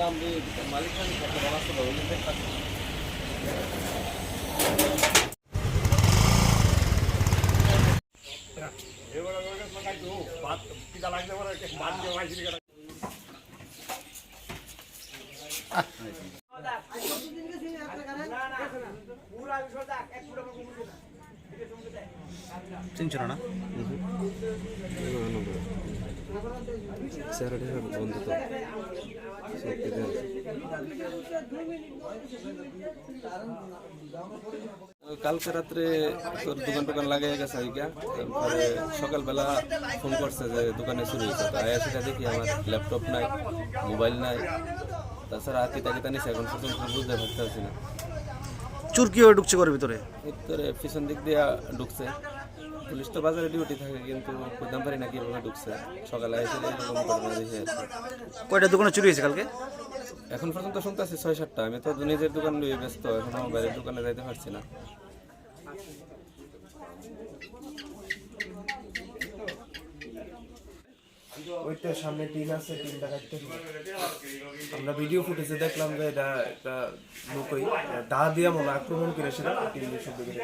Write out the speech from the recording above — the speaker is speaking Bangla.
নাম দিয়ে মালিক না? স্যারাডে বন্ধু তো। কালকে রাত্রে তোর দোকান টোকান লাগাই গেছে আইগা। তারপরে সকালবেলা ফোন করছে যে দোকানে শুরু হয়েছে তো আয়া সেটা দেখি আমার ল্যাপটপ নাই মোবাইল নাই। তাছাড়া আতি তাকে নিছে এখন পর্যন্ত বুঝতে পারতেছি না। চুর কীভাবে ঢুকছে ঘরের ভিতরে? ভিতরে পিছন দিক দিয়ে ঢুকছে। পুলিশ তো বাজারে ডিউটি থাকে কিন্তু বুঝতাম পারি না কীভাবে ঢুকছে। সকালে এসে এরকম ঘটনা দেখে। আর কয়টা দোকানে চুরি হয়েছে কালকে? এখন পর্যন্ত শুনতে শুনতেছি ছয় সাতটা। আমি তো নিজের দোকান নিয়ে ব্যস্ত এখন আমার বাইরের দোকানে যাইতে পারছি না। ওইটা সামনে টিন আছে টিনটা কাটতে আমরা ভিডিও ফুটেজে দেখলাম যে এটা একটা লোকই দা দিয়া মনে হয় আক্রমণ করে সেটা টিন দিয়ে শুদ্ধ করে।